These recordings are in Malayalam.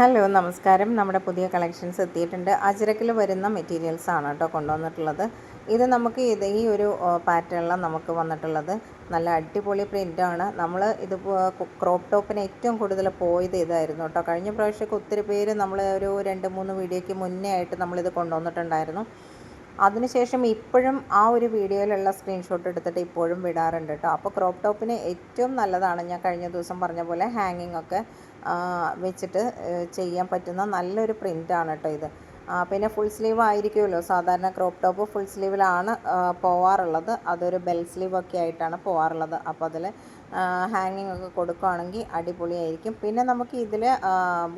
ഹലോ നമസ്കാരം. നമ്മുടെ പുതിയ കളക്ഷൻസ് എത്തിയിട്ടുണ്ട്. അജിരക്കിൽ വരുന്ന മെറ്റീരിയൽസ് ആണ് കേട്ടോ കൊണ്ടുവന്നിട്ടുള്ളത്. ഇത് നമുക്ക് ഇത് ഈ ഒരു പാറ്റേണിലാണ് നമുക്ക് വന്നിട്ടുള്ളത്. നല്ല അടിപൊളി പ്രിന്റാണ് നമ്മൾ ഇത് ക്രോപ്പ് ടോപ്പിന് ഏറ്റവും കൂടുതൽ പോയത് ഇതായിരുന്നു കേട്ടോ. കഴിഞ്ഞ പ്രാവശ്യമൊക്കെ ഒത്തിരി പേര് നമ്മൾ ഒരു രണ്ട് മൂന്ന് വീഡിയോയ്ക്ക് മുന്നേ ആയിട്ട് നമ്മളിത് കൊണ്ടുവന്നിട്ടുണ്ടായിരുന്നു. അതിനുശേഷം ഇപ്പോഴും ആ ഒരു വീഡിയോയിലുള്ള സ്ക്രീൻഷോട്ട് എടുത്തിട്ട് ഇപ്പോഴും വിടാറുണ്ട് കേട്ടോ അപ്പോൾ ക്രോപ്പ് ടോപ്പിന് ഏറ്റവും നല്ലതാണ് ഞാൻ കഴിഞ്ഞ ദിവസം പറഞ്ഞ പോലെ ഹാങ്ങിങ് ഒക്കെ വെച്ചിട്ട് ചെയ്യാൻ പറ്റുന്ന നല്ലൊരു പ്രിന്റാണ് കേട്ടോ ഇത്. പിന്നെ ഫുൾ സ്ലീവ് ആയിരിക്കുമല്ലോ. സാധാരണ ക്രോപ്പ് ടോപ്പ് ഫുൾ സ്ലീവിലാണ് പോവാറുള്ളത്. അതൊരു ബെൽ സ്ലീവ് ഒക്കെ ആയിട്ടാണ് പോവാറുള്ളത്. അപ്പോൾ അതിൽ ഹാങ്ങിങ് ഒക്കെ കൊടുക്കുകയാണെങ്കിൽ അടിപൊളിയായിരിക്കും. പിന്നെ നമുക്ക് ഇതിൽ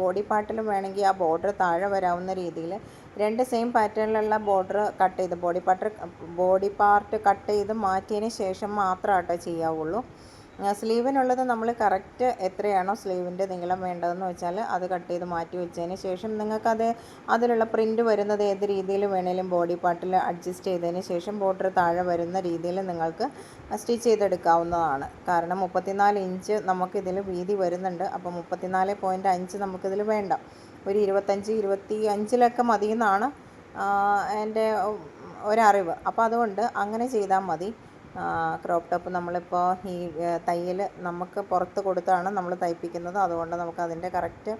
ബോഡി പാർട്ടിലും വേണമെങ്കിൽ ആ ബോർഡർ താഴെ വരാവുന്ന രീതിയിൽ രണ്ട് സെയിം പാറ്റേണിലുള്ള ബോർഡർ കട്ട് ചെയ്ത് body part body part cut ചെയ്ത് മാറ്റിയതിന് ശേഷം മാത്രം കേട്ടോ ചെയ്യാവുള്ളൂ സ്ലീവിനുള്ളത് നമ്മൾ കറക്റ്റ് എത്രയാണോ സ്ലീവിന്റെ നീളം വേണ്ടതെന്ന് വെച്ചാൽ അത് കട്ട് ചെയ്ത് മാറ്റി വെച്ചതിന് ശേഷം നിങ്ങൾക്കത് അതിലുള്ള പ്രിന്റ് വരുന്നത് ഏത് രീതിയിൽ വേണേലും ബോഡി പാർട്ടിൽ അഡ്ജസ്റ്റ് ചെയ്തതിന് ശേഷം ബോർഡർ താഴെ വരുന്ന രീതിയിൽ നിങ്ങൾക്ക് സ്റ്റിച്ച് ചെയ്തെടുക്കാവുന്നതാണ്. കാരണം മുപ്പത്തിനാല് ഇഞ്ച് നമുക്കിതിൽ വീതി വരുന്നുണ്ട്. അപ്പോൾ മുപ്പത്തിനാല് പോയിന്റ് അഞ്ച് നമുക്കിതിൽ വേണ്ട. ഒരു ഇരുപത്തഞ്ച് ഇരുപത്തി അഞ്ചിലൊക്കെ മതിയെന്നാണ് എന്റെ ഒരറിവ്. അപ്പോൾ അതുകൊണ്ട് അങ്ങനെ ചെയ്താൽ മതി. ക്രോപ്പ് ടോപ്പ് നമ്മളിപ്പോൾ ഈ തയ്യൽ നമുക്ക് പുറത്ത് കൊടുത്താണ് നമ്മൾ തയ്പ്പിക്കുന്നത്. അതുകൊണ്ട് നമുക്ക് അതിന്റെ കറക്റ്റ്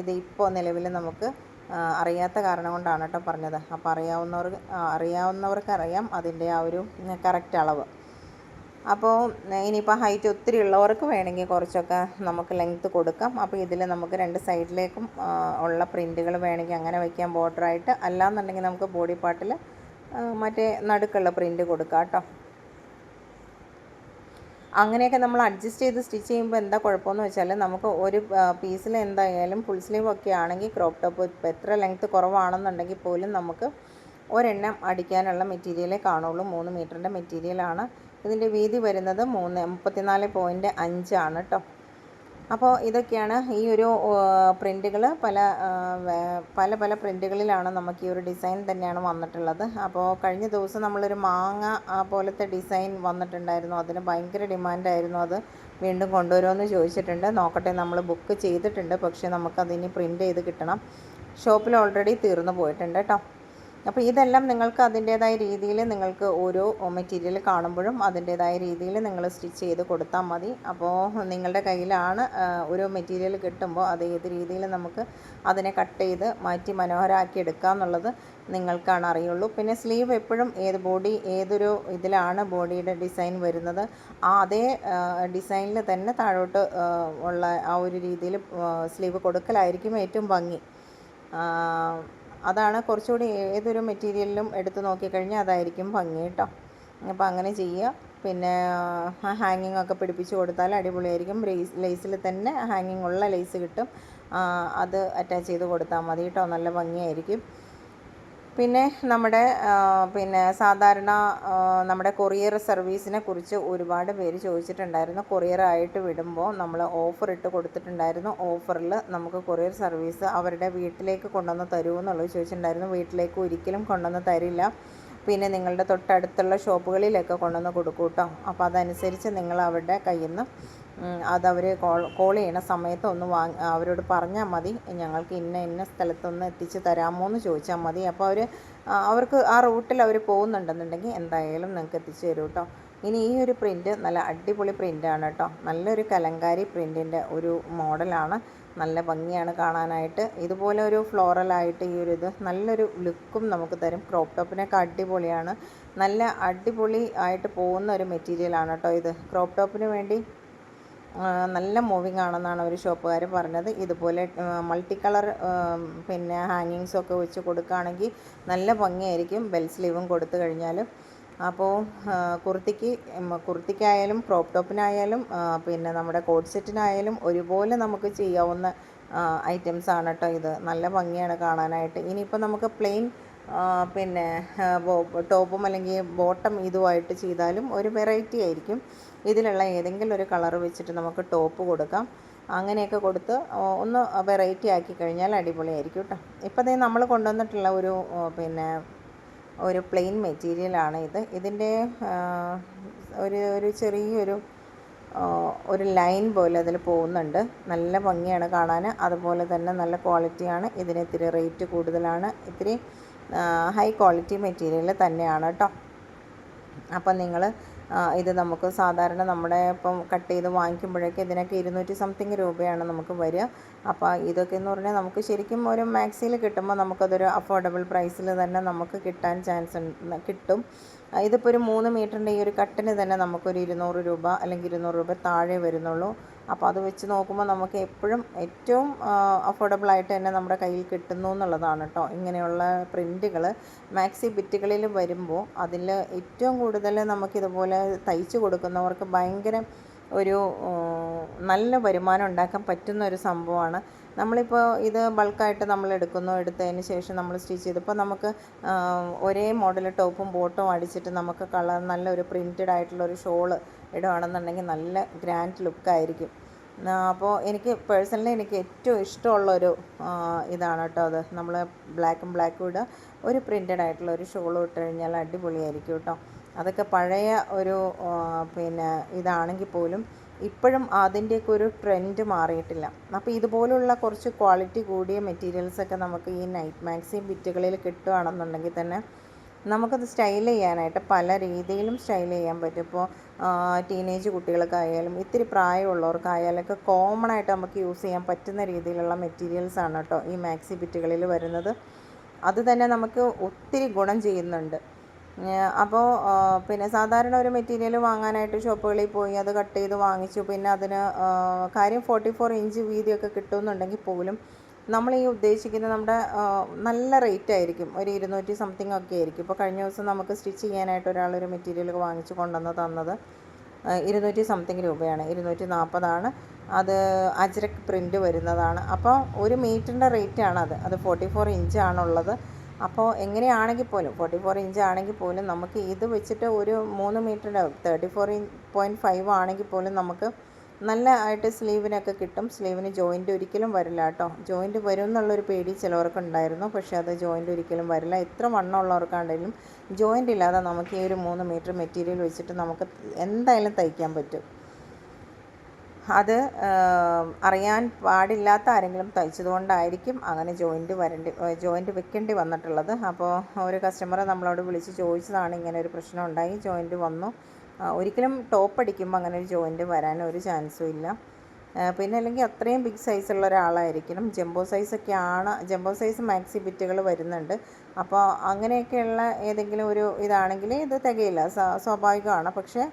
ഇത് ഇപ്പോൾ നിലവിൽ നമുക്ക് അറിയാത്ത കാരണം കൊണ്ടാണ് കേട്ടോ പറഞ്ഞത്. അപ്പോൾ അറിയാവുന്നവർ അറിയാവുന്നവർക്ക് അറിയാം അതിന്റെ ആ ഒരു കറക്റ്റ് അളവ്. അപ്പോൾ ഇനിയിപ്പോൾ ഹൈറ്റ് ഒത്തിരി ഉള്ളവർക്ക് വേണമെങ്കിൽ കുറച്ചൊക്കെ നമുക്ക് ലെങ്ത്ത് കൊടുക്കാം. അപ്പോൾ ഇതിൽ നമുക്ക് രണ്ട് സൈഡിലേക്കും ഉള്ള പ്രിന്റുകൾ വേണമെങ്കിൽ അങ്ങനെ വയ്ക്കാം ബോർഡറായിട്ട് അല്ലാന്നുണ്ടെങ്കിൽ നമുക്ക് ബോഡി പാർട്ടിൽ മറ്റേ നടുക്കുള്ള പ്രിന്റ് കൊടുക്കാം കേട്ടോ. അങ്ങനെയൊക്കെ നമ്മൾ അഡ്ജസ്റ്റ് ചെയ്ത് സ്റ്റിച്ച് ചെയ്യുമ്പോൾ എന്താ കുഴപ്പമെന്ന് വെച്ചാൽ നമുക്ക് ഒരു പീസിൽ എന്തായാലും ഫുൾ സ്ലീവ് ഒക്കെ ആണെങ്കിൽ ക്രോപ്പ് ടോപ്പ് ഇപ്പോൾ എത്ര ലെങ്ത്ത് കുറവാണെന്നുണ്ടെങ്കിൽ പോലും നമുക്ക് ഒരെണ്ണം അടിക്കാനുള്ള മെറ്റീരിയലേ കാണുള്ളൂ. മൂന്ന് മീറ്ററിന്റെ മെറ്റീരിയലാണ്. ഇതിന്റെ വീതി വരുന്നത് മൂന്ന് മുപ്പത്തിനാല് പോയിന്റ് അഞ്ചാണ് കേട്ടോ അപ്പോൾ ഇതൊക്കെയാണ് ഈ ഒരു പ്രിന്റുകൾ പല പല പല പ്രിന്റുകളിലാണ് നമുക്ക് ഈ ഒരു ഡിസൈൻ തന്നെയാണ് വന്നിട്ടുള്ളത്. അപ്പോൾ കഴിഞ്ഞ ദിവസം നമ്മളൊരു മാങ്ങ പോലത്തെ ഡിസൈൻ വന്നിട്ടുണ്ടായിരുന്നു. അതിന് ഭയങ്കര ഡിമാൻഡായിരുന്നു അത്. വീണ്ടും കൊണ്ടുവരുമെന്ന് ചോദിച്ചിട്ടുണ്ട്. നോക്കട്ടെ നമ്മൾ ബുക്ക് ചെയ്തിട്ടുണ്ട്. പക്ഷേ നമുക്കതിനി പ്രിന്റ് ചെയ്ത് കിട്ടണം. ഷോപ്പിൽ ഓൾറെഡി തീർന്നു പോയിട്ടുണ്ട് കേട്ടോ അപ്പോൾ ഇതെല്ലാം നിങ്ങൾക്ക് അതിന്റേതായ രീതിയിൽ നിങ്ങൾക്ക് ഓരോ മെറ്റീരിയൽ കാണുമ്പോഴും അതിന്റേതായ രീതിയിൽ നിങ്ങൾ സ്റ്റിച്ച് ചെയ്ത് കൊടുത്താൽ മതി. അപ്പോൾ നിങ്ങളുടെ കയ്യിലാണ് ഒരു മെറ്റീരിയൽ കിട്ടുമ്പോൾ അത് ഏത് രീതിയിൽ നമുക്ക് അതിനെ കട്ട് ചെയ്ത് മാറ്റി മനോഹരമാക്കി എടുക്കുക എന്നുള്ളത് നിങ്ങൾക്കാണ് അറിയുള്ളൂ. പിന്നെ സ്ലീവ് എപ്പോഴും ഏത് ബോഡി ഏതൊരു ഇതിലാണ് ബോഡിയുടെ ഡിസൈൻ വരുന്നത് ആ അതേ ഡിസൈനിൽ തന്നെ താഴോട്ട് ഉള്ള ആ ഒരു രീതിയിൽ സ്ലീവ് കൊടുക്കലായിരിക്കും ഏറ്റവും ഭംഗി. അതാണ് കുറച്ചുകൂടി ഏതൊരു മെറ്റീരിയലിലും എടുത്ത് നോക്കിക്കഴിഞ്ഞാൽ അതായിരിക്കും ഭംഗി കേട്ടോ. അപ്പോൾ അങ്ങനെ ചെയ്യുക. പിന്നെ ഹാങ്ങിങ് ഒക്കെ പിടിപ്പിച്ച് കൊടുത്താൽ അടിപൊളിയായിരിക്കും. ലേസ് ലേസിൽ തന്നെ ഹാങ്ങിങ് ഉള്ള ലേസ് കിട്ടും. അത് അറ്റാച്ച് ചെയ്ത് കൊടുത്താൽ മതി കേട്ടോ. നല്ല ഭംഗിയായിരിക്കും. പിന്നെ നമ്മുടെ പിന്നെ സാധാരണ നമ്മുടെ കൊറിയർ സർവീസിനെ കുറിച്ച് ഒരുപാട് പേര് ചോദിച്ചിട്ടുണ്ടായിരുന്നു. കൊറിയർ ആയിട്ട് വിടുമ്പോൾ നമ്മൾ ഓഫർ ഇട്ട് കൊടുത്തിട്ടുണ്ടായിരുന്നു. ഓഫറിൽ നമുക്ക് കൊറിയർ സർവീസ് അവരുടെ വീട്ടിലേക്ക് കൊണ്ടുവന്ന് തരുമോ എന്നുള്ളത് ചോദിച്ചിട്ടുണ്ടായിരുന്നു. വീട്ടിലേക്ക് ഒരിക്കലും കൊണ്ടുവന്ന് തരില്ല. പിന്നെ നിങ്ങളുടെ തൊട്ടടുത്തുള്ള ഷോപ്പുകളിലൊക്കെ കൊണ്ടുവന്ന് കൊടുക്കും കേട്ടോ. അപ്പോൾ അതനുസരിച്ച് നിങ്ങൾ അവരുടെ കയ്യിൽ നിന്ന് അതവർ കോൾ കോൾ ചെയ്യണ സമയത്ത് ഒന്ന് വാങ്ങി അവരോട് പറഞ്ഞാൽ മതി. ഞങ്ങൾക്ക് ഇന്ന ഇന്ന സ്ഥലത്തൊന്ന് എത്തിച്ച് തരാമോ എന്ന് ചോദിച്ചാൽ മതി അപ്പോൾ അവർ അവർക്ക് ആ റൂട്ടിൽ അവർ പോകുന്നുണ്ടെന്നുണ്ടെങ്കിൽ എന്തായാലും നിങ്ങൾക്ക് എത്തിച്ചു തരും കേട്ടോ. ഇനി ഈ ഒരു പ്രിന്റ് നല്ല അടിപൊളി പ്രിന്റാണ് കേട്ടോ. നല്ലൊരു കലങ്കാരി പ്രിന്റിന്റെ ഒരു മോഡലാണ് നല്ല ഭംഗിയാണ് കാണാനായിട്ട്. ഇതുപോലെ ഒരു ഫ്ലോറലായിട്ട് ഈ ഒരു ഇത് നല്ലൊരു ലുക്കും നമുക്ക് തരും. ക്രോപ്പ് ടോപ്പിനൊക്കെ അടിപൊളിയാണ്. നല്ല അടിപൊളി ആയിട്ട് പോകുന്ന ഒരു മെറ്റീരിയലാണ് കേട്ടോ ഇത്. ക്രോപ്പ് ടോപ്പിന് വേണ്ടി നല്ല മൂവിങ് ആണെന്നാണ് ഒരു ഷോപ്പുകാർ പറഞ്ഞത്. ഇതുപോലെ മൾട്ടി കളർ പിന്നെ ഹാങ്ങിങ്സൊക്കെ വെച്ച് കൊടുക്കുകയാണെങ്കിൽ നല്ല ഭംഗിയായിരിക്കും. ബെൽ സ്ലീവും കൊടുത്തു കഴിഞ്ഞാൽ അപ്പോൾ കുർത്തിക്ക് കുർത്തിക്കായാലും ക്രോപ്പ് ടോപ്പിനായാലും പിന്നെ നമ്മുടെ കോട്ട് സെറ്റിനായാലും ഒരുപോലെ നമുക്ക് ചെയ്യാവുന്ന ഐറ്റംസ് ആണ് കേട്ടോ ഇത്. നല്ല ഭംഗിയാണ് കാണാനായിട്ട്. ഇനിയിപ്പോൾ നമുക്ക് പ്ലെയിൻ പിന്നെ ടോപ്പും അല്ലെങ്കിൽ ബോട്ടം ഇതുമായിട്ട് ചെയ്താലും ഒരു വെറൈറ്റി ആയിരിക്കും. ഇതിലുള്ള ഏതെങ്കിലും ഒരു കളർ വെച്ചിട്ട് നമുക്ക് ടോപ്പ് കൊടുക്കാം. അങ്ങനെയൊക്കെ കൊടുത്ത് ഒന്ന് വെറൈറ്റി ആക്കി കഴിഞ്ഞാൽ അടിപൊളിയായിരിക്കും കേട്ടോ ഇപ്പോൾ ദേ നമ്മൾ കൊണ്ടുവന്നിട്ടുള്ള ഒരു പിന്നെ ഒരു പ്ലെയിൻ മെറ്റീരിയലാണ് ഇത്. ഇതിന്റെ ഒരു ഒരു ചെറിയൊരു ഒരു ലൈൻ പോലെ അതിൽ പോകുന്നുണ്ട്. നല്ല ഭംഗിയാണ് കാണാൻ. അതുപോലെ തന്നെ നല്ല ക്വാളിറ്റിയാണ്. ഇതിന് ഇത്തിരി റേറ്റ് കൂടുതലാണ്. ഇത്തിരി ഹൈ ക്വാളിറ്റി മെറ്റീരിയൽ തന്നെയാണ് കേട്ടോ. അപ്പം നിങ്ങൾ ഇത് നമുക്ക് സാധാരണ നമ്മുടെ ഇപ്പം കട്ട് ചെയ്ത് വാങ്ങിക്കുമ്പോഴേക്ക് ഇതിനൊക്കെ ഇരുന്നൂറ്റി സംതിങ് രൂപയാണ് നമുക്ക് വരിക. അപ്പോൾ ഇതൊക്കെ എന്ന് പറഞ്ഞാൽ നമുക്ക് ശരിക്കും ഒരു മാക്സിയിൽ കിട്ടുമ്പോൾ നമുക്കതൊരു അഫോർഡബിൾ പ്രൈസിൽ തന്നെ നമുക്ക് കിട്ടാൻ ചാൻസ് കിട്ടും. ഇതിപ്പോൾ ഒരു മൂന്ന് മീറ്ററിന്റെ ഈ ഒരു കട്ടിന് തന്നെ നമുക്കൊരു ഇരുന്നൂറ് രൂപ അല്ലെങ്കിൽ ഇരുന്നൂറ് രൂപ താഴെ വരുന്നുള്ളൂ. അപ്പോൾ അത് വെച്ച് നോക്കുമ്പോൾ നമുക്ക് എപ്പോഴും ഏറ്റവും അഫോർഡബിൾ ആയിട്ട് തന്നെ നമ്മുടെ കയ്യിൽ കിട്ടുന്നു എന്നുള്ളതാണ് കേട്ടോ ഇങ്ങനെയുള്ള പ്രിന്റുകൾ മാക്സി ബിറ്റുകളിൽ വരുമ്പോൾ അതിൽ ഏറ്റവും കൂടുതൽ നമുക്കിതുപോലെ തയ്ച്ചു കൊടുക്കുന്നവർക്ക് ഭയങ്കര ഒരു നല്ല വരുമാനം ഉണ്ടാക്കാൻ പറ്റുന്ന ഒരു സംഭവമാണ്. നമ്മളിപ്പോൾ ഇത് ബൾക്കായിട്ട് നമ്മൾ എടുക്കുന്നു എടുത്തതിന് ശേഷം നമ്മൾ സ്റ്റിച്ച് ചെയ്ത്. ഇപ്പോൾ നമുക്ക് ഒരേ മോഡൽ ടോപ്പും ബോട്ടും അടിച്ചിട്ട് നമുക്ക് കളർ നല്ലൊരു പ്രിന്റഡ് ആയിട്ടുള്ള ഒരു ഷോൾ ഇടുകയാണെന്നുണ്ടെങ്കിൽ നല്ല ഗ്രാൻഡ് ലുക്കായിരിക്കും അപ്പോൾ എനിക്ക് പേഴ്സണലി എനിക്ക് ഏറ്റവും ഇഷ്ടമുള്ളൊരു ഇതാണ് കേട്ടോ അത്. നമ്മൾ ബ്ലാക്കും ബ്ലാക്കും ഇടുക ഒരു പ്രിന്റഡ് ആയിട്ടുള്ള ഒരു ഷോൾ ഇട്ട് കഴിഞ്ഞാൽ അടിപൊളിയായിരിക്കും കേട്ടോ. അതൊക്കെ പഴയ ഒരു പിന്നെ ഇതാണെങ്കിൽ പോലും ഇപ്പോഴും അതിന്റെയൊക്കെ ഒരു ട്രെൻഡ് മാറിയിട്ടില്ല. അപ്പോൾ ഇതുപോലുള്ള കുറച്ച് ക്വാളിറ്റി കൂടിയ മെറ്റീരിയൽസൊക്കെ നമുക്ക് ഈ നൈറ്റ് മാക്സി ബിറ്റുകളിൽ കിട്ടുകയാണെന്നുണ്ടെങ്കിൽ തന്നെ നമുക്കത് സ്റ്റൈൽ ചെയ്യാനായിട്ട് പല രീതിയിലും സ്റ്റൈൽ ചെയ്യാൻ പറ്റും. ഇപ്പോൾ ടീനേജ് കുട്ടികൾക്കായാലും ഇത്തിരി പ്രായമുള്ളവർക്കായാലൊക്കെ കോമൺ ആയിട്ട് നമുക്ക് യൂസ് ചെയ്യാൻ പറ്റുന്ന രീതിയിലുള്ള മെറ്റീരിയൽസ് ആണ് കേട്ടോ ഈ മാക്സി ബിറ്റുകളിൽ വരുന്നത്. അത് തന്നെ നമുക്ക് ഒത്തിരി ഗുണം ചെയ്യുന്നുണ്ട്. അപ്പോൾ പിന്നെ സാധാരണ ഒരു മെറ്റീരിയൽ വാങ്ങാനായിട്ട് ഷോപ്പുകളിൽ പോയി അത് കട്ട് ചെയ്ത് വാങ്ങിച്ചു. പിന്നെ അതിന് കാര്യം ഫോർട്ടി ഫോർ ഇഞ്ച് വീതിയൊക്കെ കിട്ടുമെന്നുണ്ടെങ്കിൽ പോലും നമ്മൾ ഈ ഉദ്ദേശിക്കുന്ന നമ്മുടെ നല്ല റേറ്റ് ആയിരിക്കും. ഒരു ഇരുന്നൂറ്റി സംതിങ് ഒക്കെ ആയിരിക്കും. ഇപ്പോൾ കഴിഞ്ഞ ദിവസം നമുക്ക് സ്റ്റിച്ച് ചെയ്യാനായിട്ട് ഒരാളൊരു ഒരു മെറ്റീരിയൽ വാങ്ങിച്ച് കൊണ്ടുവന്ന് തന്നത് ഇരുന്നൂറ്റി സംതിങ് രൂപയാണ്. ഇരുന്നൂറ്റി നാൽപ്പതാണ് അത് അജ്രക് പ്രിന്റ് വരുന്നതാണ്. അപ്പോൾ ഒരു മീറ്ററിന്റെ റേറ്റാണ് അത് അത് ഫോർട്ടി ഫോർ ഇഞ്ചാണുള്ളത് അപ്പോൾ എങ്ങനെയാണെങ്കിൽ പോലും ഫോർട്ടി ഫോർ ഇഞ്ച് ആണെങ്കിൽ പോലും നമുക്ക് ഇത് വെച്ചിട്ട് ഒരു മൂന്ന് മീറ്ററിന്റെ thirty four inch point five ആണെങ്കിൽ പോലും നമുക്ക് നല്ല ആയിട്ട് സ്ലീവിനൊക്കെ കിട്ടും. സ്ലീവിന് ജോയിന്റ് ഒരിക്കലും വരില്ല കേട്ടോ. ജോയിന്റ് വരും എന്നുള്ളൊരു പേടി ചിലവർക്ക് ഉണ്ടായിരുന്നു പക്ഷേ അത് ജോയിന്റ് ഒരിക്കലും വരില്ല. എത്ര വണ്ണമുള്ളവർക്കാണെങ്കിലും ജോയിന്റ് ഇല്ലാതെ നമുക്ക് ഈ ഒരു മൂന്ന് മീറ്റർ മെറ്റീരിയൽ വെച്ചിട്ട് നമുക്ക് എന്തായാലും തയ്ക്കാൻ പറ്റും. അത് അറിയാൻ പാടില്ലാത്ത ആരെങ്കിലും തയ്ച്ചതുകൊണ്ടായിരിക്കും അങ്ങനെ ജോയിന്റ് വരേണ്ടി ജോയിന്റ് വെക്കേണ്ടി വന്നിട്ടുള്ളത്. അപ്പോൾ ഒരു കസ്റ്റമർ നമ്മളോട് വിളിച്ച് ചോദിച്ചതാണ് ഇങ്ങനെ ഒരു പ്രശ്നം ഉണ്ടായി ജോയിന്റ് വന്നു ഒരിക്കലും ടോപ്പ് അടിക്കുമ്പോൾ അങ്ങനെ ഒരു ജോയിന്റ് വരാൻ ഒരു ചാൻസും ഇല്ല. പിന്നെ അല്ലെങ്കിൽ അത്രയും ബിഗ് സൈസുള്ള ഒരാളായിരിക്കണം. ജംബോ സൈസൊക്കെ ആണ് ജംബോ സൈസ് മാക്സി ബിറ്റുകൾ വരുന്നുണ്ട്. അപ്പോൾ അങ്ങനെയൊക്കെയുള്ള ഏതെങ്കിലും ഒരു ഇതാണെങ്കിൽ ഇത് തികയില്ല സ്വാഭാവികമാണ്. പക്ഷേ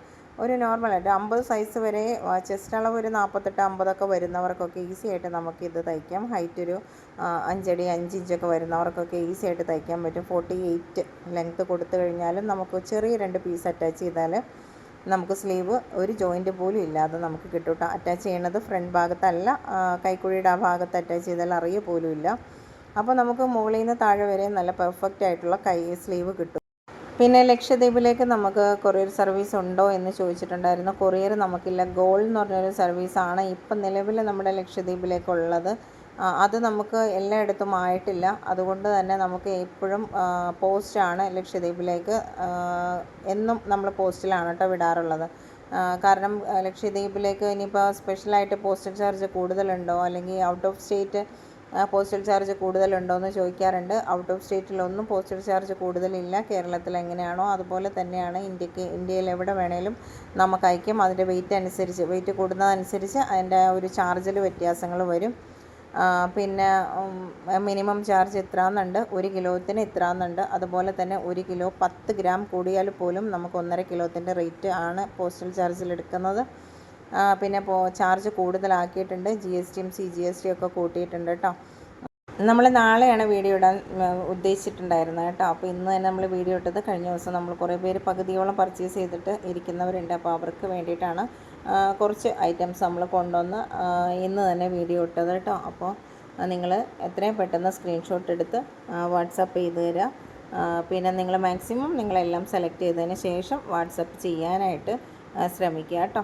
ഒരു നോർമൽ നോർമലായിട്ട് അമ്പത് സൈസ് വരെ ചെസ്റ്റ് അളവ് ഒരു നാൽപ്പത്തെട്ട് അമ്പതൊക്കെ വരുന്നവർക്കൊക്കെ ഈസി ആയിട്ട് നമുക്കിത് തയ്ക്കാം. ഹൈറ്റ് ഒരു അഞ്ചടി അഞ്ച് ഇഞ്ചൊക്കെ വരുന്നവർക്കൊക്കെ ഈസി ആയിട്ട് തയ്ക്കാൻ പറ്റും. ഫോർട്ടി എയ്റ്റ് ലെങ്ത്ത് കൊടുത്തു കഴിഞ്ഞാലും നമുക്ക് ചെറിയ രണ്ട് പീസ് അറ്റാച്ച് ചെയ്താൽ നമുക്ക് സ്ലീവ് ഒരു ജോയിന്റ് പോലും ഇല്ലാതെ നമുക്ക് കിട്ടും അറ്റാച്ച് ചെയ്യണത് ഫ്രണ്ട് ഭാഗത്തല്ല കൈക്കുഴിയുടെ ആ ഭാഗത്ത് അറ്റാച്ച് ചെയ്താൽ അറിയ പോലും ഇല്ല. അപ്പോൾ നമുക്ക് മുകളിൽ നിന്ന് താഴെ വരെ നല്ല പെർഫെക്റ്റ് ആയിട്ടുള്ള കൈ സ്ലീവ് കിട്ടും. പിന്നെ ലക്ഷദ്വീപിലേക്ക് നമുക്ക് കൊറിയർ സർവീസ് ഉണ്ടോ എന്ന് ചോദിച്ചിട്ടുണ്ടായിരുന്നു. കൊറിയർ നമുക്കില്ല. ഗോൾ എന്ന് പറഞ്ഞൊരു സർവീസാണ് ഇപ്പം നിലവിൽ നമ്മുടെ ലക്ഷദ്വീപിലേക്കുള്ളത്. അത് നമുക്ക് എല്ലായിടത്തും ആയിട്ടില്ല. അതുകൊണ്ട് തന്നെ നമുക്ക് എപ്പോഴും പോസ്റ്റാണ് ലക്ഷദ്വീപിലേക്ക് എന്നും നമ്മൾ പോസ്റ്റിലാണ് കേട്ടോ വിടാറുള്ളത്. കാരണം ലക്ഷദ്വീപിലേക്ക് ഇനിയിപ്പോൾ സ്പെഷ്യലായിട്ട് പോസ്റ്റൽ ചാർജ് കൂടുതലുണ്ടോ? അല്ലെങ്കിൽ out of state postal charge കൂടുതലുണ്ടോ എന്ന് ചോദിക്കാറുണ്ട്. ഔട്ട് ഓഫ് സ്റ്റേറ്റിലൊന്നും പോസ്റ്റൽ ചാർജ് കൂടുതലില്ല. കേരളത്തിൽ എങ്ങനെയാണോ അതുപോലെ തന്നെയാണ് ഇന്ത്യയ്ക്ക് ഇന്ത്യയിൽ എവിടെ വേണേലും നമുക്ക് അയക്കും. അതിന്റെ വെയിറ്റ് അനുസരിച്ച് വെയിറ്റ് കൂടുന്നതനുസരിച്ച് അതിന്റെ ഒരു ചാർജിൽ വ്യത്യാസങ്ങൾ വരും. പിന്നെ മിനിമം ചാർജ് എന്നുണ്ട് ഒരു കിലോത്തിന് എന്നുണ്ട് അതുപോലെ തന്നെ ഒരു കിലോ പത്ത് ഗ്രാം കൂടിയാൽ പോലും നമുക്ക് ഒന്നര കിലോത്തിന്റെ റേറ്റ് ആണ് പോസ്റ്റൽ ചാർജിൽ എടുക്കുന്നത്. പിന്നെ ചാർജ് കൂടുതലാക്കിയിട്ടുണ്ട്. ജി എസ് ടിയും സി ജി എസ് ടിയും ഒക്കെ കൂട്ടിയിട്ടുണ്ട് കേട്ടോ നമ്മൾ നാളെയാണ് വീഡിയോ ഇടാൻ ഉദ്ദേശിച്ചിട്ടുണ്ടായിരുന്നത് കേട്ടോ അപ്പോൾ ഇന്ന് തന്നെ നമ്മൾ വീഡിയോ ഇട്ടത് കഴിഞ്ഞ ദിവസം നമ്മൾ കുറേ പേര് പകുതിയോളം പർച്ചേസ് ചെയ്തിട്ട് ഇരിക്കുന്നവരുണ്ട്. അപ്പോൾ അവർക്ക് വേണ്ടിയിട്ടാണ് കുറച്ച് ഐറ്റംസ് നമ്മൾ കൊണ്ടുവന്ന് ഇന്ന് തന്നെ വീഡിയോ ഇട്ടത് കേട്ടോ അപ്പോൾ നിങ്ങൾ എത്രയും പെട്ടെന്ന് സ്ക്രീൻഷോട്ട് എടുത്ത് വാട്സപ്പ് ചെയ്ത് തരിക പിന്നെ നിങ്ങൾ മാക്സിമം നിങ്ങളെല്ലാം സെലക്ട് ചെയ്തതിന് ശേഷം വാട്സപ്പ് ചെയ്യാനായിട്ട് ശ്രമിക്കുക കേട്ടോ